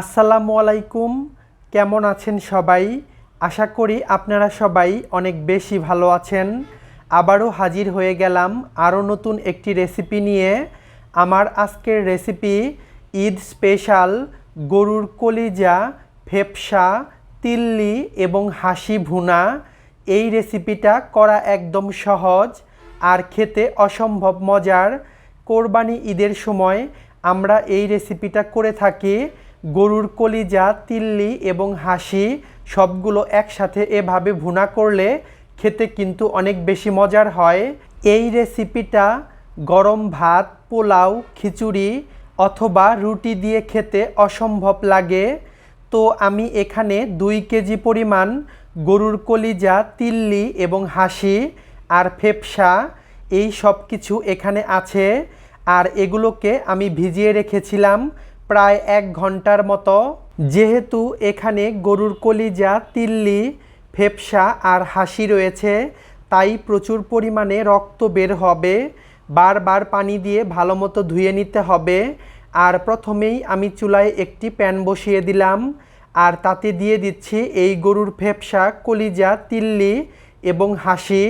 আসসালামু আলাইকুম। কেমন আছেন সবাই? আশা করি আপনারা সবাই অনেক বেশি ভালো আছেন। আবারও হাজির হয়ে গেলাম আরও নতুন একটি রেসিপি নিয়ে। আমার আজকের রেসিপি ঈদ স্পেশাল গরুর কলিজা, ফেপসা, তিল্লি এবং হাসি ভুনা। এই রেসিপিটা করা একদম সহজ আর খেতে অসম্ভব মজার। কোরবানি ঈদের সময় আমরা এই রেসিপিটা করে থাকি। গরুর কলিজা, তিল্লি এবং হাসি সবগুলো একসাথে এভাবে ভুনা করলে খেতে কিন্তু অনেক বেশি মজার হয়। এই রেসিপিটা গরম ভাত, পোলাও, খিচুড়ি অথবা রুটি দিয়ে খেতে অসম্ভব লাগে। তো আমি এখানে দুই কেজি পরিমাণ গরুর কলিজা, তিল্লি এবং হাসি আর ফেপসা এই সব কিছু এখানে আছে। আর এগুলোকে আমি ভিজিয়ে রেখেছিলাম প্রায় এক ঘণ্টার মতো। যেহেতু এখানে গরুর কলিজা, তিল্লি, ফেপসা আর হাসি রয়েছে, তাই প্রচুর পরিমাণে রক্ত বের হবে। বারবার পানি দিয়ে ভালো মতো ধুয়ে নিতে হবে। আর প্রথমেই আমি চুলায় একটি প্যান বসিয়ে দিলাম। আর তাতে দিয়ে দিচ্ছি এই গরুর ফেপসা, কলিজা, তিল্লি এবং হাসি।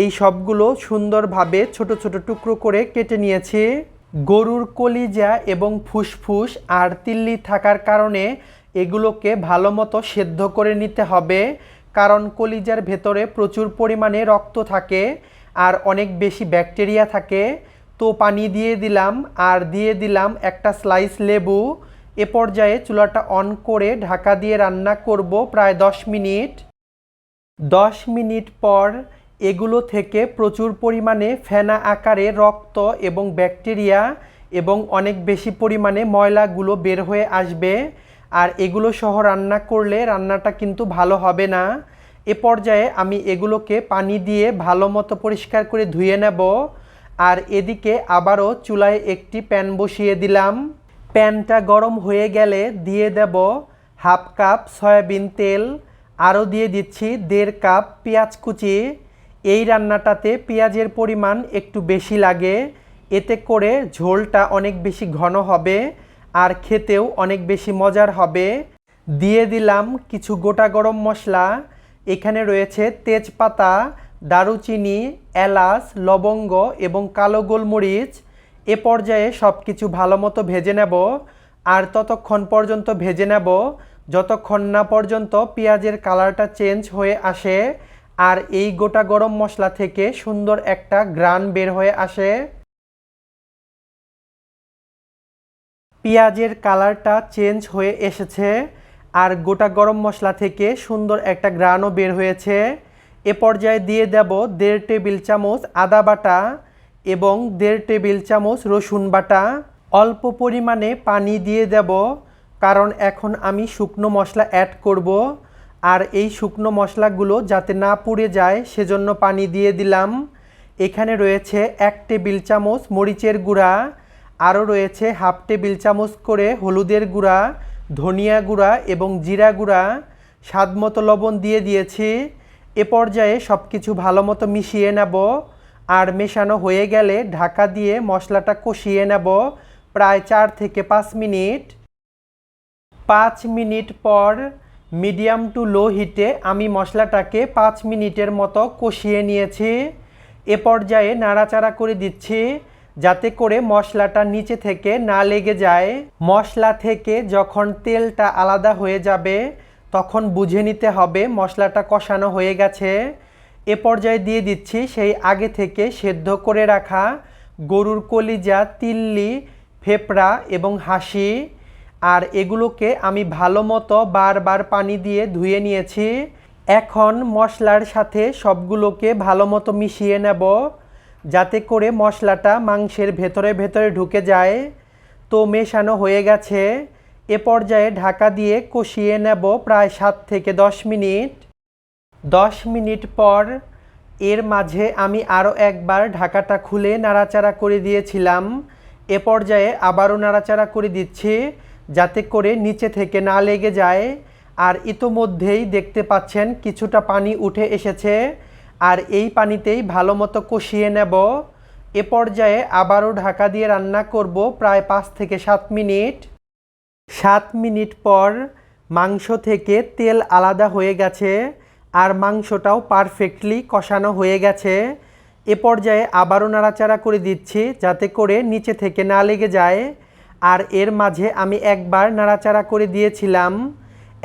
এই সবগুলো সুন্দরভাবে ছোট ছোট টুকরো করে কেটে নিয়েছি। গরুর কলিজা এবং ফুসফুস আর তিল্লি থাকার কারণে এগুলোকে ভালো মতো সেদ্ধ করে নিতে হবে, কারণ কলিজার ভেতরে প্রচুর পরিমাণে রক্ত থাকে আর অনেক বেশি ব্যাকটেরিয়া থাকে। তো পানি দিয়ে দিলাম আর দিয়ে দিলাম একটা স্লাইস লেবু। এ পর্যায়ে চুলাটা অন করে ঢাকা দিয়ে রান্না করব প্রায় দশ মিনিট। দশ মিনিট পর এগুলো থেকে প্রচুর পরিমাণে ফেনা আকারে রক্ত এবং ব্যাকটেরিয়া এবং অনেক বেশি পরিমাণে ময়লাগুলো বের হয়ে আসবে। আর এগুলো সহ রান্না করলে রান্নাটা কিন্তু ভালো হবে না। এ পর্যায়ে আমি এগুলোকে পানি দিয়ে ভালো মতো পরিষ্কার করে ধুয়ে নেব। আর এদিকে আবারও চুলায় একটি প্যান বসিয়ে দিলাম। প্যানটা গরম হয়ে গেলে দিয়ে দেব হাফ কাপ সয়াবিন তেল। আরও দিয়ে দিচ্ছি দেড় কাপ পেঁয়াজ কুচি। এই রান্নাটাতে পেঁয়াজের পরিমাণ একটু বেশি লাগে। এতে করে ঝোলটা অনেক বেশি ঘন হবে আর খেতেও অনেক বেশি মজার হবে। দিয়ে দিলাম কিছু গোটা গরম মশলা। এখানে রয়েছে তেজপাতা, দারুচিনি, এলাচ, লবঙ্গ এবং কালো গোলমরিচ। এ পর্যায়ে সব কিছু ভালো মতো ভেজে নেব আর ততক্ষণ পর্যন্ত ভেজে নেব। যতক্ষণ না পর্যন্ত পেঁয়াজের কালারটা চেঞ্জ হয়ে আসে আর এই গোটা গরম মশলা থেকে সুন্দর একটা গ্রান বের হয়ে আসে। পেঁয়াজের কালারটা চেঞ্জ হয়ে এসেছে আর গোটা গরম মশলা থেকে সুন্দর একটা গ্রানও বের হয়েছে। এ পর্যায়ে দিয়ে দেব দেড় টেবিল চামচ আদা বাটা এবং দেড় টেবিল চামচ রসুন বাটা। অল্প পরিমাণে পানি দিয়ে দেব, কারণ এখন আমি শুকনো মশলা অ্যাড করব। আর এই শুকনো মশলাগুলো যাতে না পুড়ে যায়, সেজন্য পানি দিয়ে দিলাম। এখানে রয়েছে এক টেবিল চামচ মরিচের গুঁড়া, আরও রয়েছে হাফ টেবিল চামচ করে হলুদের গুঁড়া, ধনিয়া গুঁড়া এবং জিরা গুঁড়া। স্বাদ মতো লবণ দিয়ে দিয়েছি। এ পর্যায়ে সব কিছু ভালো মতো মিশিয়ে নেব। আর মেশানো হয়ে গেলে ঢাকা দিয়ে মশলাটা কষিয়ে নেব প্রায় চার থেকে পাঁচ মিনিট। পাঁচ মিনিট পর মিডিয়াম টু লো হিটে আমি মশলাটাকে পাঁচ মিনিটের মতো কষিয়ে নিয়েছি। এ পর্যায়ে নাড়াচাড়া করে দিচ্ছি যাতে করে মশলাটা নিচে থেকে না লেগে যায়। মশলা থেকে যখন তেলটা আলাদা হয়ে যাবে, তখন বুঝে নিতে হবে মশলাটা কষানো হয়ে গেছে। এ পর্যায়ে দিয়ে দিচ্ছি সেই আগে থেকে সেদ্ধ করে রাখা গরুর কলিজা, তিল্লি, ফেপড়া এবং হাসি। আর এগুলোকে আমি ভালো মতো বারবার পানি দিয়ে ধুয়ে নিয়েছি। এখন মশলার সাথে সবগুলোকে ভালো মতো মিশিয়ে নেব, যাতে করে মশলাটা মাংসের ভেতরে ভেতরে ঢুকে যায়। তো মেশানো হয়ে গেছে। এ পর্যায়ে ঢাকা দিয়ে কষিয়ে নেব প্রায় সাত থেকে দশ মিনিট। দশ মিনিট পর এর মাঝে আমি আরও একবার ঢাকাটা খুলে নাড়াচাড়া করে দিয়েছিলাম। এ পর্যায়ে আবারও নাড়াচাড়া করে দিচ্ছি। যাতে করে নিচে থেকে না লেগে যায়। আর ইতোমধ্যেই দেখতে পাচ্ছেন কিছুটা পানি উঠে এসেছে। আর এই পানিতেই ভালো মতো কষিয়ে নেব। এ পর্যায়ে আবারও ঢাকা দিয়ে রান্না করব প্রায় পাঁচ থেকে সাত মিনিট। সাত মিনিট পর মাংস থেকে তেল আলাদা হয়ে গেছে। আর মাংসটাও পারফেক্টলি কষানো হয়ে গেছে। এ পর্যায়ে আবারও নাড়াচাড়া করে দিচ্ছি যাতে করে নিচে থেকে না লেগে যায়। আর এর মাঝে আমি একবার নাড়াচাড়া করে দিয়েছিলাম।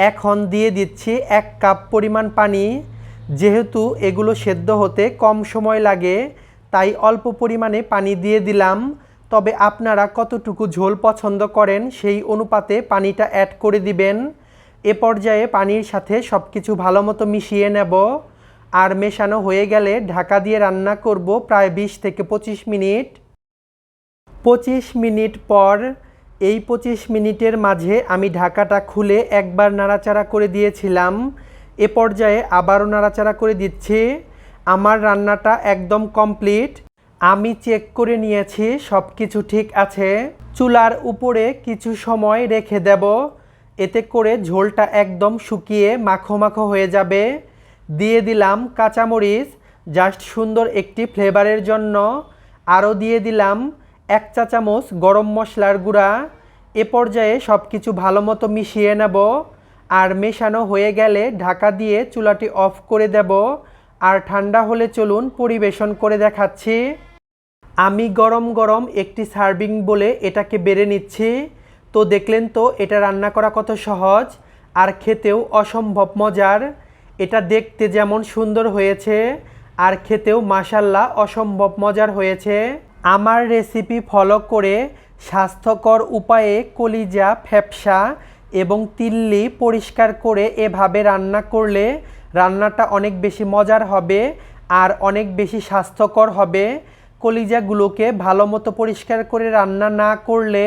এখন দিয়ে দিচ্ছি এক কাপ পরিমাণ পানি। যেহেতু এগুলো সেদ্ধ হতে কম সময় লাগে, তাই অল্প পরিমাণে পানি দিয়ে দিলাম। তবে আপনারা কতটুকু ঝোল পছন্দ করেন সেই অনুপাতে পানিটা অ্যাড করে দিবেন। এ পর্যায়ে পানির সাথে সব কিছু ভালো মতো মিশিয়ে নেব। আর মেশানো হয়ে গেলে ঢাকা দিয়ে রান্না করব প্রায় বিশ থেকে পঁচিশ মিনিট। পঁচিশ মিনিট পর এই পঁচিশ মিনিটের মাঝে আমি ঢাকাটা খুলে একবার নাড়াচাড়া করে দিয়েছিলাম। এ পর্যায়ে আবারও নাড়াচাড়া করে দিচ্ছি। আমার রান্নাটা একদম কমপ্লিট। আমি চেক করে নিয়েছি সব কিছু ঠিক আছে। চুলার উপরে কিছু সময় রেখে দেব। এতে করে ঝোলটা একদম শুকিয়ে মাখো মাখো হয়ে যাবে। দিয়ে দিলাম কাঁচামরিচ, জাস্ট সুন্দর একটি ফ্লেভারের জন্য। আরও দিয়ে দিলাম এক চা চামচ গরম মশলার গুঁড়া, এ পর্যায়ে সব কিছু ভালো মতো মিশিয়ে নেব আর মেশানো হয়ে গেলে ঢাকা দিয়ে চুলাটি অফ করে দেব আর ঠান্ডা হলে চলুন পরিবেশন করে দেখাচ্ছি। আমি গরম গরম একটি সার্ভিং বলে এটাকে বেড়ে নিচ্ছি। তো দেখলেন তো, এটা রান্না করা কত সহজ আর খেতেও অসম্ভব মজার। এটা দেখতে যেমন সুন্দর হয়েছে আর খেতেও মাসাল্লাহ অসম্ভব মজার হয়েছে। আমার রেসিপি ফলো করে স্বাস্থ্যকর উপায়ে কলিজা, ফ্যাপসা এবং তিল্লি পরিষ্কার করে এভাবে রান্না করলে রান্নাটা অনেক বেশি মজার হবে আর অনেক বেশি স্বাস্থ্যকর হবে। কলিজাগুলোকে ভালো মতো পরিষ্কার করে রান্না না করলে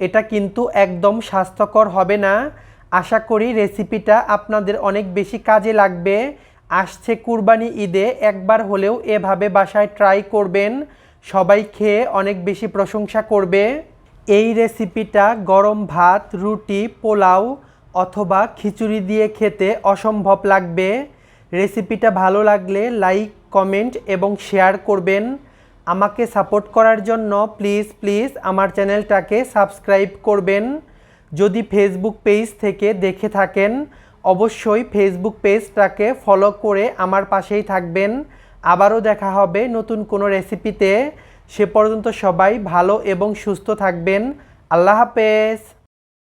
এটা কিন্তু একদম স্বাস্থ্যকর হবে না। আশা করি রেসিপিটা আপনাদের অনেক বেশি কাজে লাগবে। আসছে কুরবানি ঈদে একবার হলেও এভাবে বাসায় ট্রাই করবেন। সবাই খেয়ে অনেক বেশি প্রশংসা করবে। এই রেসিপিটা গরম ভাত, রুটি, পোলাও অথবা খিচুড়ি দিয়ে খেতে অসম্ভব লাগবে। রেসিপিটা ভালো লাগলে লাইক, কমেন্ট এবং শেয়ার করবেন। আমাকে সাপোর্ট করার জন্য প্লিজ প্লিজ আমার চ্যানেলটাকে সাবস্ক্রাইব করবেন। যদি ফেসবুক পেজ থেকে দেখে থাকেন, অবশ্যই ফেসবুক পেজটাকে ফলো করে আমার পাশেই থাকবেন। আবারও দেখা হবে নতুন কোনো রেসিপিতে। সে পর্যন্ত সবাই ভালো এবং সুস্থ থাকবেন। আল্লাহ হাফেজ।